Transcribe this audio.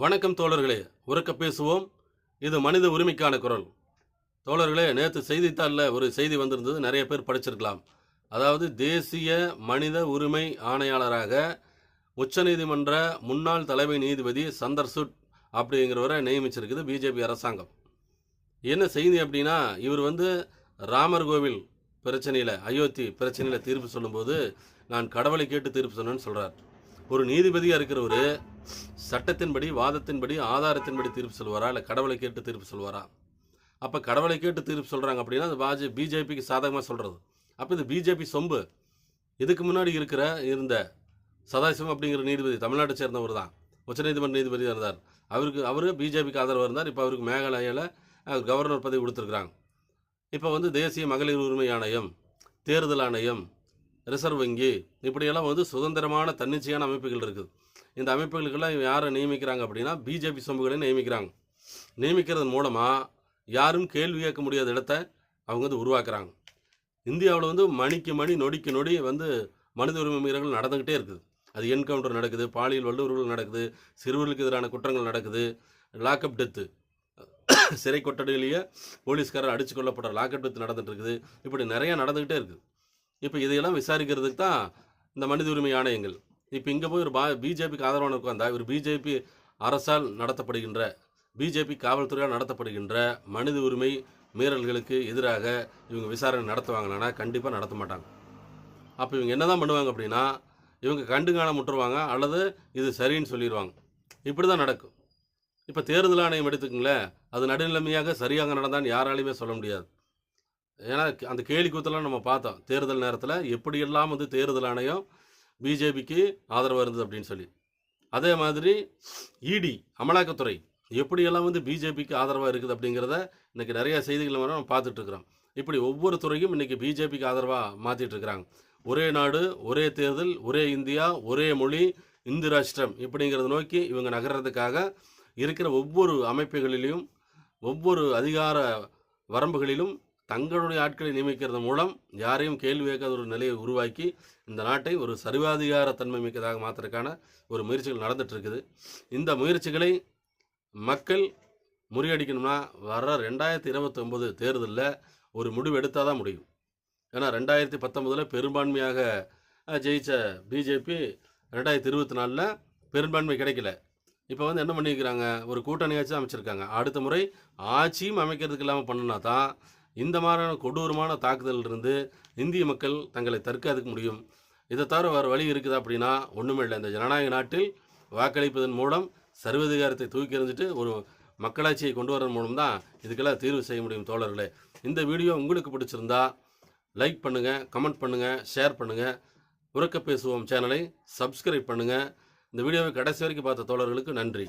வணக்கம் தோழர்களே. உறக்க பேசுவோம். இது மனித உரிமைக்கான குரல். தோழர்களே நேற்று செய்தித்தாளில் ஒரு செய்தி வந்திருந்தது. நிறைய பேர் படிச்சிருக்கலாம். அதாவது தேசிய மனித உரிமை ஆணையாளராக உச்சநீதிமன்ற முன்னாள் தலைமை நீதிபதி சந்தர்சுட் அப்படிங்கிறவரை நியமிச்சிருக்குது பிஜேபி அரசாங்கம். என்ன செய்தி அப்படின்னா இவர் வந்து ராமர் கோவில் பிரச்சனையில் அயோத்தி பிரச்சனையில் தீர்ப்பு சொல்லும்போது நான் கடவுளை கேட்டு தீர்ப்பு சொன்னேன்னு சொல்கிறார் ஒரு நீதிபதியாக இருக்கிறவர் சட்டத்தின்படி வாதத்தின்படி ஆதாரத்தின்படி தீர்ப்பு சொல்வாரா? இல்லை கடவுளை கேட்டு தீர்ப்பு சொல்வாரா? அப்போ கடவுளை கேட்டு தீர்ப்பு சொல்கிறாங்க அப்படின்னா அது பாஜ பிஜேபிக்கு சாதகமாக சொல்கிறது அப்போ இது பிஜேபி சொம்பு. இதுக்கு முன்னாடி இருக்கிற இருந்த சதாசிவம் அப்படிங்கிற நீதிபதி தமிழ்நாட்டை சேர்ந்தவர் தான். உச்சநீதிமன்ற நீதிபதியாக இருந்தார். அவருக்கு அவர் பிஜேபிக்கு ஆதரவாக இருந்தார். இப்போ அவருக்கு மேகாலயாவில் கவர்னர் பதவி கொடுத்துருக்குறாங்க. இப்போ வந்து தேசிய மகளிர் உரிமை ஆணையம் தேர்தல் ஆணையம் ரிசர்வ் வங்கி இப்படியெல்லாம் வந்து சுதந்திரமான தன்னிச்சையான அமைப்புகள் இருக்குது. இந்த அமைப்புகளுக்கெல்லாம் யாரை நியமிக்கிறாங்க அப்படின்னா பிஜேபி சொம்புகளை நியமிக்கிறாங்க. நியமிக்கிறது மூலமாக யாரும் கேள்வி கேட்க முடியாத இடத்த அவங்க வந்து உருவாக்குறாங்க. இந்தியாவில் வந்து மணிக்கு மணி நொடிக்கு நொடி வந்து மனித உரிமை மீறல்கள் நடந்துக்கிட்டே இருக்குது. அது என்கவுண்டர் நடக்குது பாலியல் வல்லுறவுகள் நடக்குது சிறுவர்களுக்கு எதிரான குற்றங்கள் நடக்குது லாக்அப் டெத்து சிறை கொட்டடியிலேயே போலீஸ்காரர் அடிச்சு கொல்லப்படுற லாக்அப் டெத் நடந்துகிட்டு இருக்குது. இப்படி நிறையா நடந்துக்கிட்டே இருக்குது. இப்போ இதையெல்லாம் விசாரிக்கிறதுக்கு தான் இந்த மனித உரிமை ஆணையங்கள். இப்போ இங்கே போய் ஒரு பா பிஜேபிக்கு ஆதரவான உட்காந்தா இவர் பிஜேபி அரசால் நடத்தப்படுகின்ற பிஜேபி காவல்துறையால் நடத்தப்படுகின்ற மனித உரிமை மீறல்களுக்கு எதிராக இவங்க விசாரணை நடத்துவாங்கன்னா கண்டிப்பாக நடத்த மாட்டாங்க. அப்போ இவங்க என்ன தான் பண்ணுவாங்க அப்படின்னா இவங்க கண்டு காண முட்டுருவாங்க அல்லது இது சரின்னு சொல்லிடுவாங்க இப்படி தான் நடக்கும். இப்போ தேர்தல் ஆணையம் எடுத்துக்கங்களேன் அது நடுநிலைமையாக சரியாக நடந்தான்னு யாராலையுமே சொல்ல முடியாது. ஏன்னா அந்த கேலி கூத்தெல்லாம் நம்ம பார்த்தோம். தேர்தல் நேரத்தில் எப்படியெல்லாம் வந்து தேர்தல் ஆணையம் பிஜேபிக்கு ஆதரவாக இருந்தது அப்படின்னு சொல்லி. அதே மாதிரி இடி அமலாக்கத்துறை எப்படியெல்லாம் வந்து பிஜேபிக்கு ஆதரவாக இருக்குது அப்படிங்கிறத இன்றைக்கி நிறைய செய்திகள் வர நம்ம பார்த்துட்ருக்குறோம் இப்படி ஒவ்வொரு துறையும் இன்றைக்கி பிஜேபிக்கு ஆதரவாக மாற்றிட்டுருக்குறாங்க ஒரே நாடு ஒரே தேர்தல் ஒரே இந்தியா ஒரே மொழி இந்து ராஷ்டிரம் இப்படிங்கிறத நோக்கி இவங்க நகர்றதுக்காக இருக்கிற ஒவ்வொரு அமைப்புகளிலும் ஒவ்வொரு அதிகார வரம்புகளிலும் தங்களுடைய ஆட்களை நியமிக்கிறது மூலம் யாரையும் கேள்வி கேட்காத ஒரு நிலையை உருவாக்கி இந்த நாட்டை ஒரு சர்வாதிகார தன்மை மிக்கதாக மாற்றுறதுக்கான ஒரு முயற்சிகள் நடந்துட்டுருக்குது. இந்த முயற்சிகளை மக்கள் முறியடிக்கணும்னா வர ரெண்டாயிரத்தி இருபத்தி ஒம்பது தேர்தலில் ஒரு முடிவு எடுத்தால் தான் முடியும். ஏன்னா ரெண்டாயிரத்தி பத்தொன்பதில் பெரும்பான்மையாக ஜெயித்த பிஜேபி ரெண்டாயிரத்தி இருபத்தி நாலில் பெரும்பான்மை கிடைக்கல. இப்போ வந்து என்ன பண்ணியிருக்கிறாங்க ஒரு கூட்டணியாச்சும் அமைச்சிருக்காங்க. அடுத்த முறை ஆட்சியும் அமைக்கிறதுக்கு இல்லாமல் பண்ணுனா தான் இந்த மாதிரியான கொடூரமான தாக்குதலில் இருந்து இந்திய மக்கள் தங்களை தற்காத்துக்க முடியும். இதை தவிர வேறு வழி இருக்குது அப்படின்னா ஒன்றுமே இல்லை. இந்த ஜனநாயக நாட்டில் வாக்களிப்பதன் மூலம் சர்வதிகாரத்தை தூக்கி எறிஞ்சிட்டு ஒரு மக்களாட்சியை கொண்டு வரதன் மூலம் தான் இதுக்கெல்லாம் தீர்வு செய்ய முடியும் தோழர்களே. இந்த வீடியோ உங்களுக்கு பிடிச்சிருந்தா லைக் பண்ணுங்கள் கமெண்ட் பண்ணுங்கள் ஷேர் பண்ணுங்கள் உறக்க பேசுவோம் சேனலை சப்ஸ்கிரைப் பண்ணுங்கள் இந்த வீடியோவை கடைசி வரைக்கும் பார்த்த தோழர்களுக்கு நன்றி.